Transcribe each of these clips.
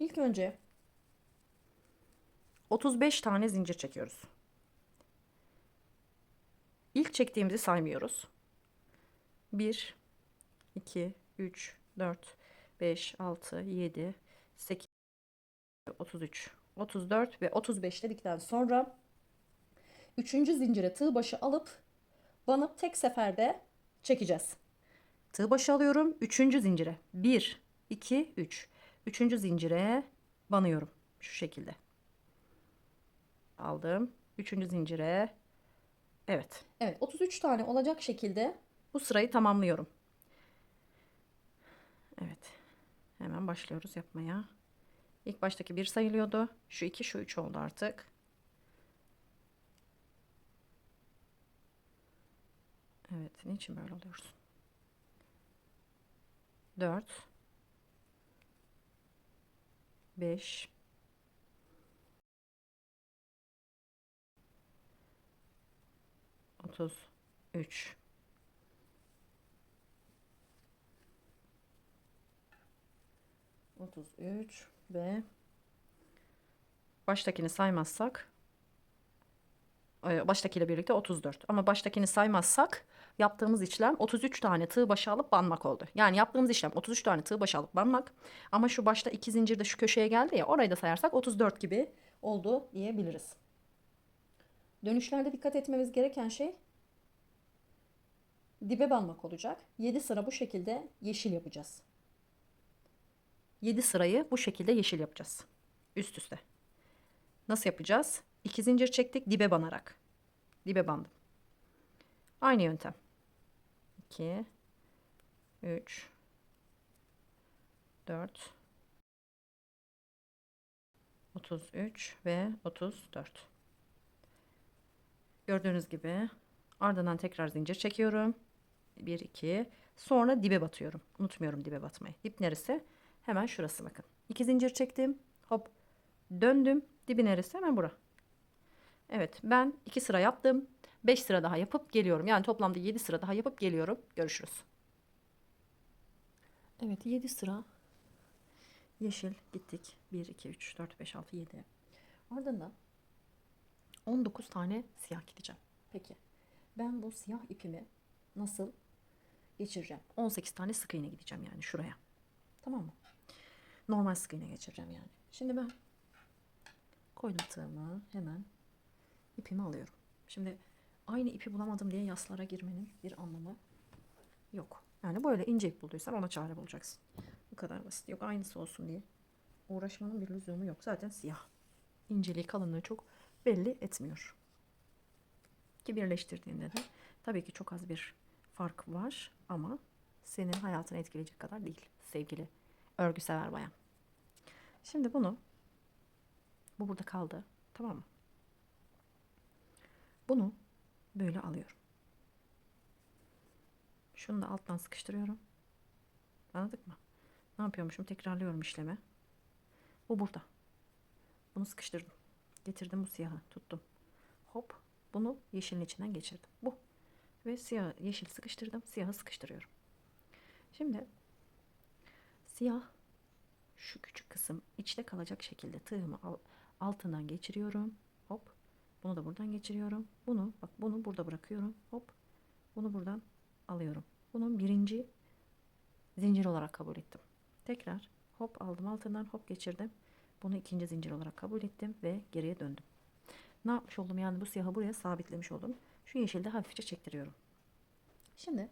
İlk önce 35 tane zincir çekiyoruz. İlk çektiğimizi saymıyoruz. 1 2 3 4 5 6 7 8 33 34 ve 35 dedikten sonra üçüncü zincire tığ başı alıp banıp tek seferde çekeceğiz. Tığ başı alıyorum. Üçüncü zincire. 1, 2, 3. Üçüncü zincire banıyorum. Şu şekilde. Aldım. Üçüncü zincire. Evet. Evet 33 tane olacak şekilde bu sırayı tamamlıyorum. Evet. Hemen başlıyoruz yapmaya. İlk baştaki bir sayılıyordu. Şu iki, şu üç oldu artık. Evet, niçin böyle oluyoruz? 4 5 33 33 ve baştakini saymazsak e, baştakiyle birlikte 34 ama baştakini saymazsak yaptığımız işlem 33 tane tığ başı alıp banmak oldu. Yani yaptığımız işlem 33 tane tığ başı alıp banmak ama şu başta iki zincir de şu köşeye geldi ya orayı da sayarsak 34 gibi oldu diyebiliriz. Dönüşlerde dikkat etmemiz gereken şey dibe banmak olacak. 7 sıra bu şekilde yeşil yapacağız. 7 sırayı bu şekilde yeşil yapacağız. Üst üste. Nasıl yapacağız? 2 zincir çektik dibe banarak. Dibe bandım. Aynı yöntem. 2 3 4 33 ve 34. Gördüğünüz gibi ardından tekrar zincir çekiyorum. 1 2 sonra dibe batıyorum. Unutmuyorum dibe batmayı. Dip neresi? Hemen şurası bakın. 2 zincir çektim. Hop döndüm. Dibi neresi? Hemen bura. Evet ben 2 sıra yaptım. 5 sıra daha yapıp geliyorum. Yani toplamda 7 sıra daha yapıp geliyorum. Görüşürüz. Evet 7 sıra yeşil gittik. 1, 2, 3, 4, 5, 6, 7. Ardından 19 tane siyah gideceğim. Peki ben bu siyah ipimi nasıl geçireceğim? 18 tane sık iğne gideceğim yani şuraya. Tamam mı? Normal sık iğne geçireceğim yani. Şimdi ben koydum tığımı hemen ipimi alıyorum. Şimdi aynı ipi bulamadım diye yaslara girmenin bir anlamı yok. Yani böyle ince ip bulduysan ona çare bulacaksın. Bu kadar basit. Yok aynısı olsun diye. Uğraşmanın bir lüzumu yok. Zaten siyah. İnceliği kalınlığı çok belli etmiyor. Ki birleştirdiğinde de tabii ki çok az bir fark var ama senin hayatını etkileyecek kadar değil sevgili örgü sever bayan. Şimdi bunu bu burada kaldı. Tamam mı? Bunu böyle alıyorum. Şunu da alttan sıkıştırıyorum. Anladık mı? Ne yapıyormuşum? Tekrarlıyorum işlemi. Bu burada. Bunu sıkıştırdım. Getirdim bu siyahı. Tuttum. Hop. Bunu yeşilin içinden geçirdim. Bu. Ve siyah, yeşil sıkıştırdım. Siyahı sıkıştırıyorum. Şimdi siyah şu küçük kısım içte kalacak şekilde tığımı al, altından geçiriyorum. Bunu da buradan geçiriyorum. Bunu bak bunu burada bırakıyorum. Hop. Bunu buradan alıyorum. Bunun birinci zincir olarak kabul ettim. Tekrar hop aldım altından hop geçirdim. Bunu ikinci zincir olarak kabul ettim ve geriye döndüm. Ne yapmış oldum yani bu siyahı buraya sabitlemiş oldum. Şu yeşilde hafifçe çektiriyorum. Şimdi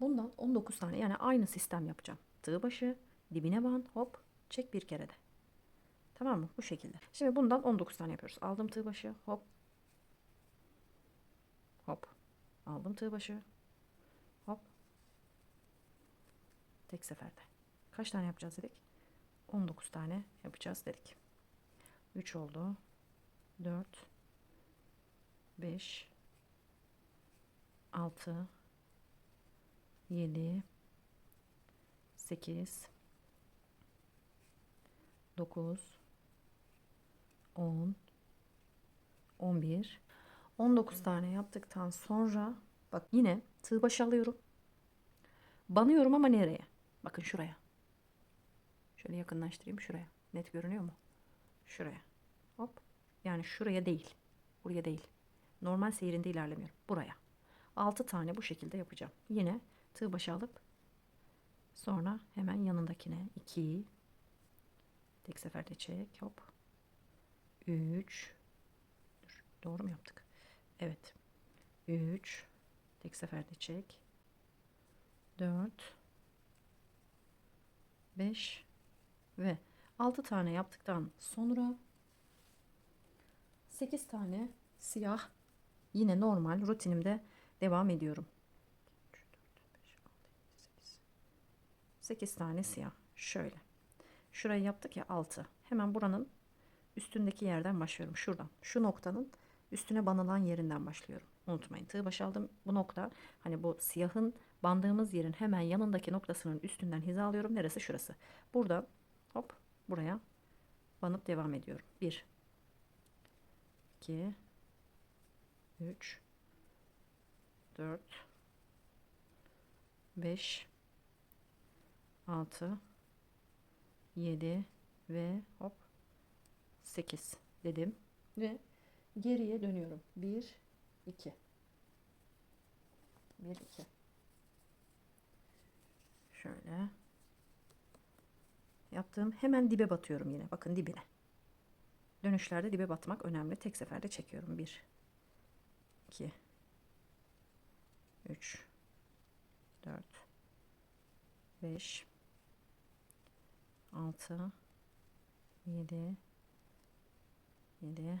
bundan 19 tane yani aynı sistem yapacağım. Tığ başı, dibine ban, hop, çek bir kere de. Tamam mı? Bu şekilde. Şimdi bundan 19 tane yapıyoruz. Aldım tığ başı. Hop. Aldım tığ başı. Hop. Tek seferde. Kaç tane yapacağız dedik? 19 tane yapacağız dedik. 3 oldu. 4 5 6 7 8 9 10 11 19 tane yaptıktan sonra bak yine tığ başı alıyorum. Banıyorum ama nereye? Bakın şuraya. Şöyle yakınlaştırayım şuraya. Net görünüyor mu? Şuraya. Hop. Yani şuraya değil. Buraya değil. Normal seyrinde ilerlemiyorum. Buraya. 6 tane bu şekilde yapacağım. Yine tığ başı alıp sonra hemen yanındakine 2 tek seferde çek. Hop. 3 Doğru mu yaptık? Evet. 3 tek seferde çek. 4 5 ve 6 tane yaptıktan sonra 8 tane siyah yine normal rutinimde devam ediyorum. 8 tane siyah. Şöyle. Şurayı yaptık ya 6. Hemen buranın üstündeki yerden başlıyorum. Şuradan. Şu noktanın üstüne banılan yerinden başlıyorum. Unutmayın. Tığ başı aldım. Bu nokta hani bu siyahın bandığımız yerin hemen yanındaki noktasının üstünden hizalıyorum. Neresi? Şurası. Buradan hop buraya banıp devam ediyorum. 1 2 3 4 5 6 7 ve hop 8 dedim ve geriye dönüyorum. 1 2 1 2 Şöyle yaptığım hemen dibe batıyorum yine. Bakın dibine. Dönüşlerde dibe batmak önemli. Tek seferde çekiyorum. 1 2 3 4 5 6 7 7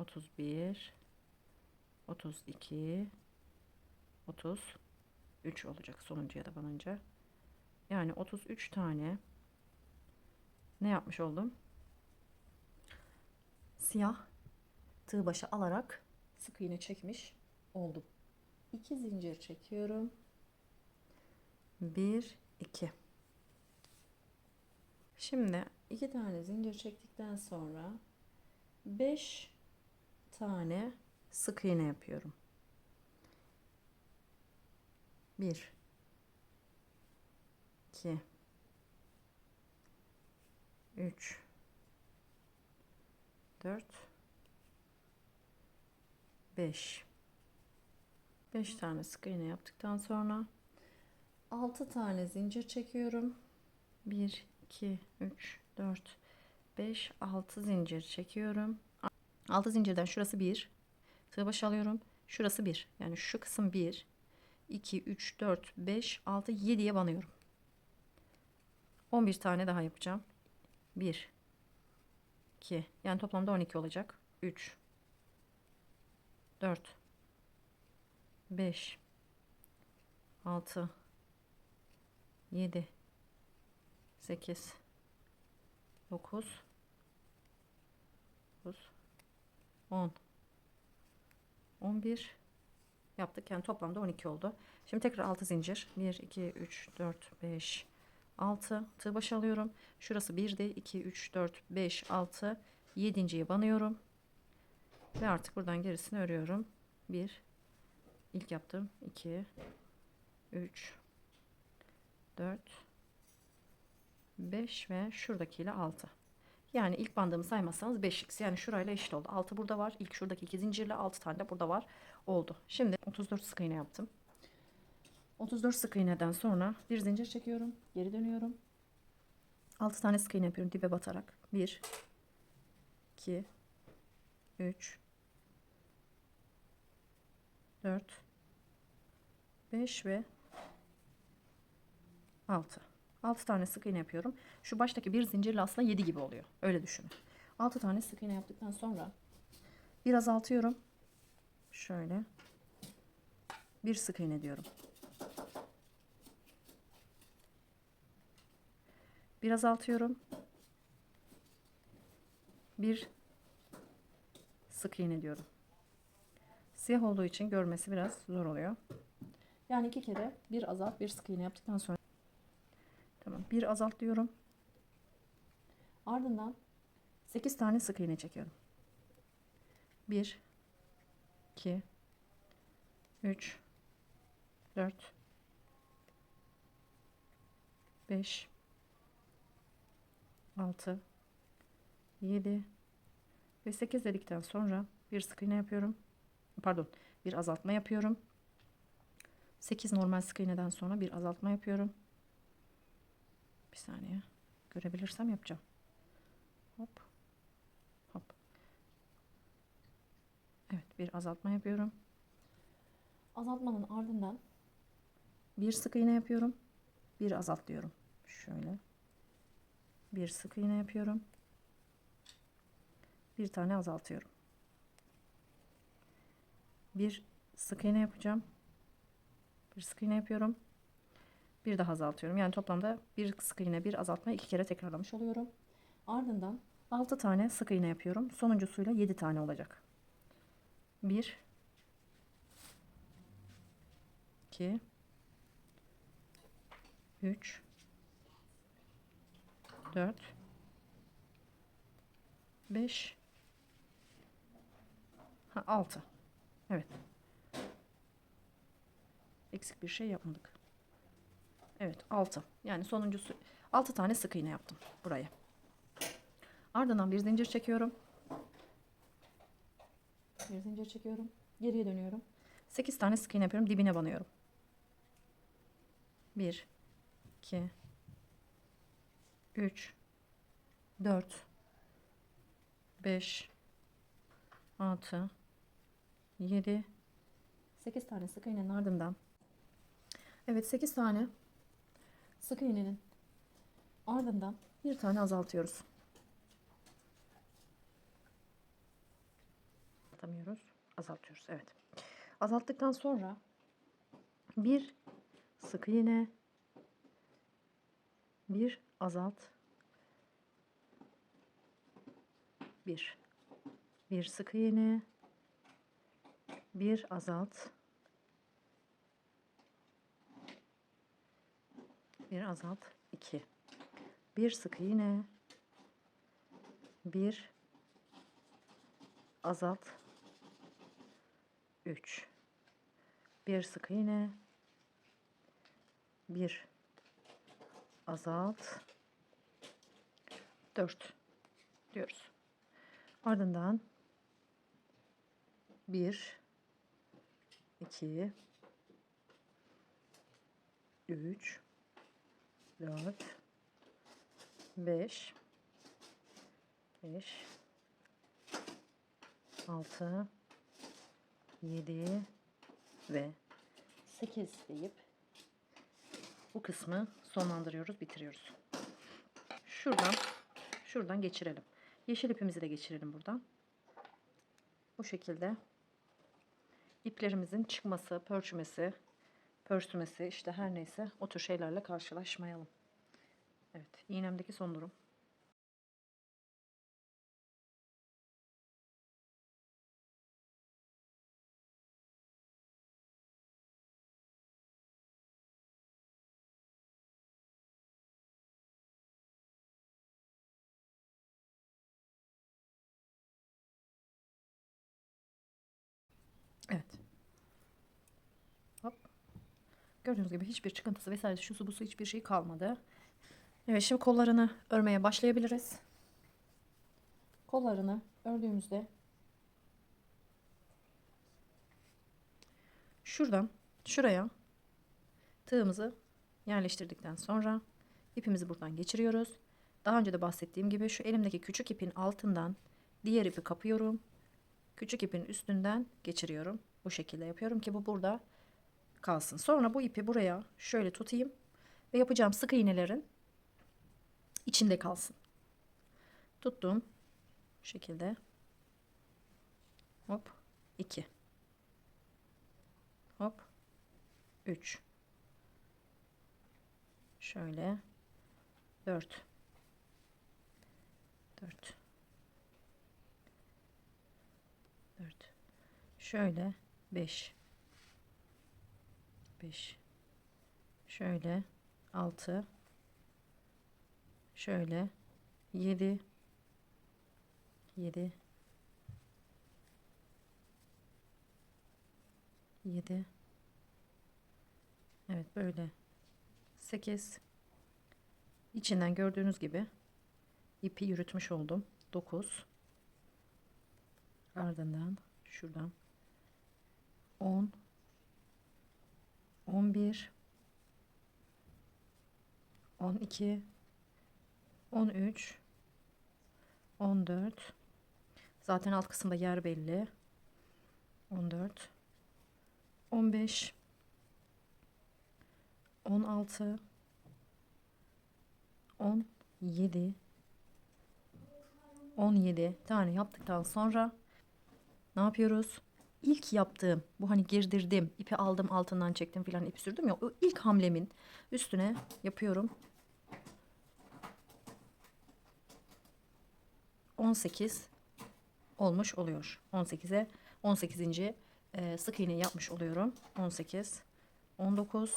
31 32 33 olacak sonuncuya da banınca. Yani 33 tane ne yapmış oldum? Siyah tığ başı alarak sık iğne çekmiş oldum. 2 zincir çekiyorum. 1 2 Şimdi iki tane zincir çektikten sonra 5 tane sık iğne yapıyorum. 1 2 3 4 5 5 tane sık iğne yaptıktan sonra 6 tane zincir çekiyorum. 1 2 3 4 5 6 zincir çekiyorum. 6 zincirden şurası 1. Tığ başı alıyorum. Şurası 1. Yani şu kısım 1 2 3 4 5 6 7'ye banıyorum. 11 tane daha yapacağım. 1 2 yani toplamda 12 olacak. 3 4 5 6 7 8 9 9 10 11 yaptık. Yani toplamda 12 oldu. Şimdi tekrar 6 zincir. 1 2 3 4 5 6 tığ başı alıyorum. Şurası 1'di. 2 3 4 5 6 7.'ye banıyorum. Ve artık buradan gerisini örüyorum. 1 ilk yaptım. 2 3 4 5 ve şuradakiyle 6. Yani ilk bandımı saymazsanız 5x. Yani şurayla eşit oldu. 6 burada var. İlk şuradaki iki zincirle 6 tane de burada var. Oldu. Şimdi 34 sık iğne yaptım. 34 sık iğneden sonra bir zincir çekiyorum. Geri dönüyorum. 6 tane sık iğne yapıyorum dibe batarak. 1 2 3 4 5 ve 6. 6 tane sık iğne yapıyorum. Şu baştaki bir zincirle aslında 7 gibi oluyor. Öyle düşünün. 6 tane sık iğne yaptıktan sonra bir azaltıyorum. Şöyle. Bir sık iğne diyorum. Bir azaltıyorum. Bir sık iğne diyorum. Siyah olduğu için görmesi biraz zor oluyor. Yani iki kere bir azalt bir sık iğne yaptıktan sonra bir azalt diyorum. Ardından 8 tane sık iğne çekiyorum. 1 2 3 4 5 6 7 ve 8 dedikten sonra bir sık iğne yapıyorum. Pardon, bir azaltma yapıyorum. 8 normal sık iğneden sonra bir azaltma yapıyorum. Bir saniye. Görebilirsem yapacağım. Hop. Hop. Evet, bir azaltma yapıyorum. Azaltmanın ardından bir sık iğne yapıyorum. Bir azalt diyorum. Şöyle. Bir sık iğne yapıyorum. Bir tane azaltıyorum. Bir sık iğne yapacağım. Bir sık iğne yapıyorum. Bir daha azaltıyorum. Yani toplamda bir sık iğne, bir azaltma iki kere tekrarlamış oluyorum. Ardından 6 tane sık iğne yapıyorum. Sonuncusuyla 7 tane olacak. 1 2 3 4 5 ha 6 Evet. Eksik bir şey yapmadık. Evet 6. Yani sonuncusu 6 tane sık iğne yaptım buraya. Ardından bir zincir çekiyorum. Bir zincir çekiyorum. Geriye dönüyorum. 8 tane sık iğne yapıyorum. Dibine banıyorum. 1 2 3 4 5 6 7 8 tane sık iğnenin ardından Evet 8 tane sık iğnenin ardından bir tane azaltıyoruz. Azaltamıyoruz. Azaltıyoruz. Evet. Azalttıktan sonra bir sık iğne bir azalt bir bir sık iğne bir azalt bir azalt. İki. Bir sık iğne bir azalt. 3 bir sık iğne bir azalt. 4 diyoruz. Ardından 1 2 3 4 5 5 6 7 ve 8 deyip bu kısmı sonlandırıyoruz, bitiriyoruz. Şuradan şuradan geçirelim. Yeşil ipimizi de geçirelim buradan. Bu şekilde iplerimizin çıkması, pörçümesi, pörsümesi işte her neyse o tür şeylerle karşılaşmayalım. Evet, iğnemdeki son durum. Evet. Hop. Gördüğünüz gibi hiçbir çıkıntısı vesaire şu su bu su hiçbir şey kalmadı. Evet şimdi kollarını örmeye başlayabiliriz. Kollarını ördüğümüzde şuradan şuraya tığımızı yerleştirdikten sonra ipimizi buradan geçiriyoruz. Daha önce de bahsettiğim gibi şu elimdeki küçük ipin altından diğer ipi kapıyorum. Küçük ipin üstünden geçiriyorum. Bu şekilde yapıyorum ki bu burada kalsın. Sonra bu ipi buraya şöyle tutayım ve yapacağım sık iğnelerin içinde kalsın. Tuttum. Bu şekilde. Hop. 2. Hop. 3. Şöyle. 4. 4 4 şöyle 5 5 şöyle 6 şöyle 7 7 7 Evet böyle. 8 içinden gördüğünüz gibi ipi yürütmüş oldum. 9 ardından şuradan 10 11 12 13 14 zaten alt kısımda yer belli 14 15 16 17 17 tane yaptıktan sonra ne yapıyoruz? İlk yaptığım bu hani girdirdim, ipi aldım altından çektim filan ip sürdüm ya o ilk hamlemin üstüne yapıyorum. 18 olmuş oluyor. 18'e 18. E, sık iğne yapmış oluyorum. 18 19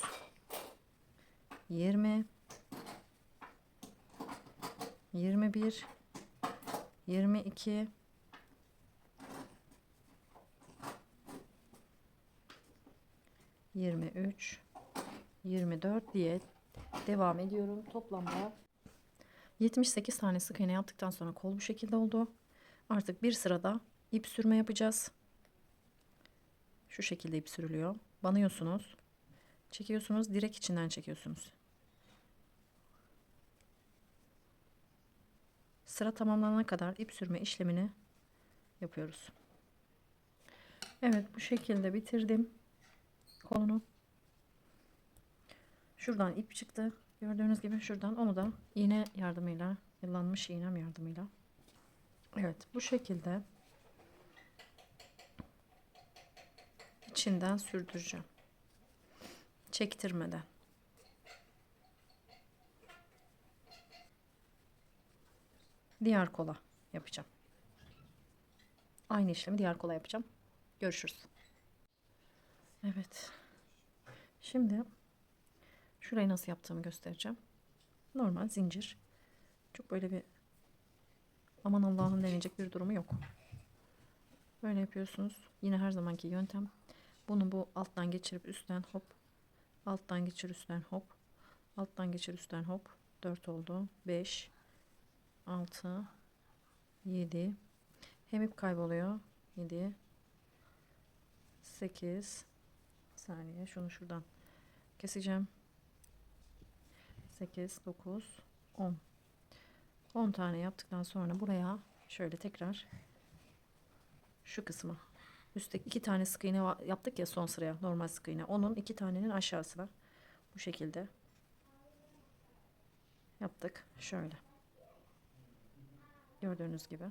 20 21 22 23 24 diye devam ediyorum. Toplamda 78 tane sık iğne yaptıktan sonra kol bu şekilde oldu. Artık bir sırada ip sürme yapacağız. Şu şekilde ip sürülüyor. Banıyorsunuz. Çekiyorsunuz. Direkt içinden çekiyorsunuz. Sıra tamamlanana kadar ip sürme işlemini yapıyoruz. Evet bu şekilde bitirdim kolunu. Şuradan ip çıktı. Gördüğünüz gibi şuradan onu da iğne yardımıyla, yıllanmış iğnem yardımıyla. Evet bu şekilde içinden sürdüreceğim. Çektirmeden. Diğer kola yapacağım. Aynı işlemi diğer kola yapacağım. Görüşürüz. Evet. Şimdi şurayı nasıl yaptığımı göstereceğim. Normal zincir. Çok böyle bir aman Allah'ım denecek bir durumu yok. Böyle yapıyorsunuz. Yine her zamanki yöntem. Bunu bu alttan geçirip üstten hop. Alttan geçir üstten hop. Alttan geçir üstten hop. 4 oldu. 5 6 7 hem ip kayboluyor. 7 8 saniye. Şunu şuradan keseceğim. 8 9 10 10 tane yaptıktan sonra buraya şöyle tekrar şu kısmı üstteki iki tane sık iğne yaptık ya son sıraya normal sık iğne. Onun iki tanenin aşağısına bu şekilde yaptık. Şöyle. Gördüğünüz gibi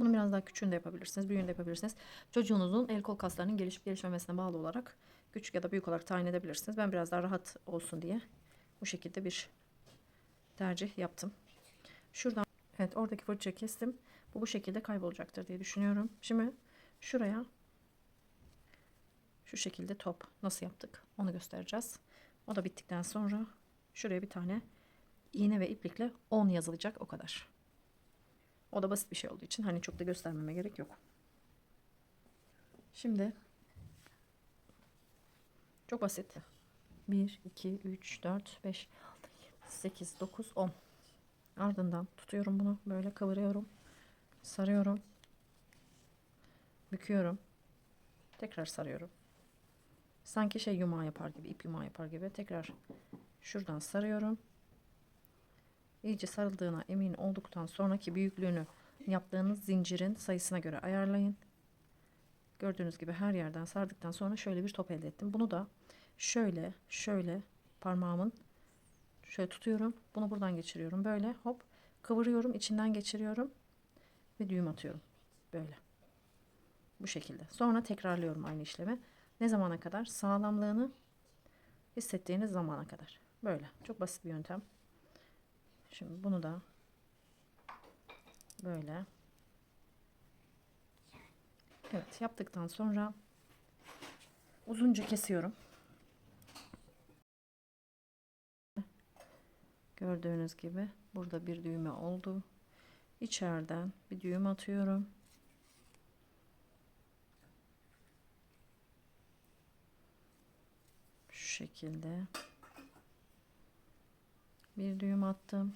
bunu biraz daha küçüğünü de yapabilirsiniz büyüğünü de yapabilirsiniz. Çocuğunuzun el kol kaslarının gelişip gelişmemesine bağlı olarak küçük ya da büyük olarak tayin edebilirsiniz. Ben biraz daha rahat olsun diye bu şekilde bir tercih yaptım. Şuradan evet oradaki fırçayı kestim. Bu bu şekilde kaybolacaktır diye düşünüyorum. Şimdi şuraya şu şekilde top nasıl yaptık onu göstereceğiz. O da bittikten sonra şuraya bir tane iğne ve iplikle 10 yazılacak o kadar o da basit bir şey olduğu için hani çok da göstermeme gerek yok. Şimdi çok basit. 1 2 3 4 5 6 7 8 9 10 ardından tutuyorum bunu böyle kıvırıyorum sarıyorum büküyorum tekrar sarıyorum. Sanki şey yumağı yapar gibi ip yumağı yapar gibi. Tekrar şuradan sarıyorum iyice sarıldığına emin olduktan sonraki büyüklüğünü yaptığınız zincirin sayısına göre ayarlayın. Gördüğünüz gibi her yerden sardıktan sonra şöyle bir top elde ettim. Bunu da şöyle şöyle parmağımın şöyle tutuyorum. Bunu buradan geçiriyorum. Böyle hop kıvırıyorum içinden geçiriyorum ve düğüm atıyorum. Böyle. Bu şekilde. Sonra tekrarlıyorum aynı işlemi. Ne zamana kadar? Sağlamlığını hissettiğiniz zamana kadar. Böyle. Çok basit bir yöntem şimdi bunu da Böyle. Evet yaptıktan sonra uzunca kesiyorum. Gördüğünüz gibi burada bir düğme oldu. İçeriden bir düğüm atıyorum. Şu şekilde bir düğüm attım.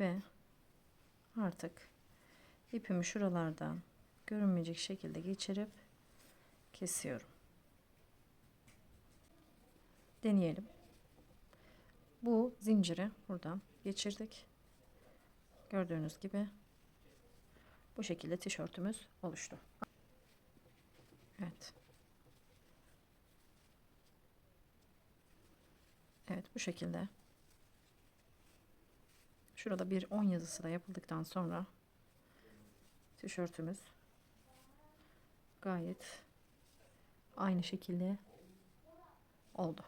Ve artık ipimi şuralardan görünmeyecek şekilde geçirip kesiyorum. Deneyelim. Bu zinciri buradan geçirdik. Gördüğünüz gibi bu şekilde tişörtümüz oluştu. Evet. Evet bu şekilde. Şurada bir 10 yazısı da yapıldıktan sonra tişörtümüz gayet aynı şekilde oldu.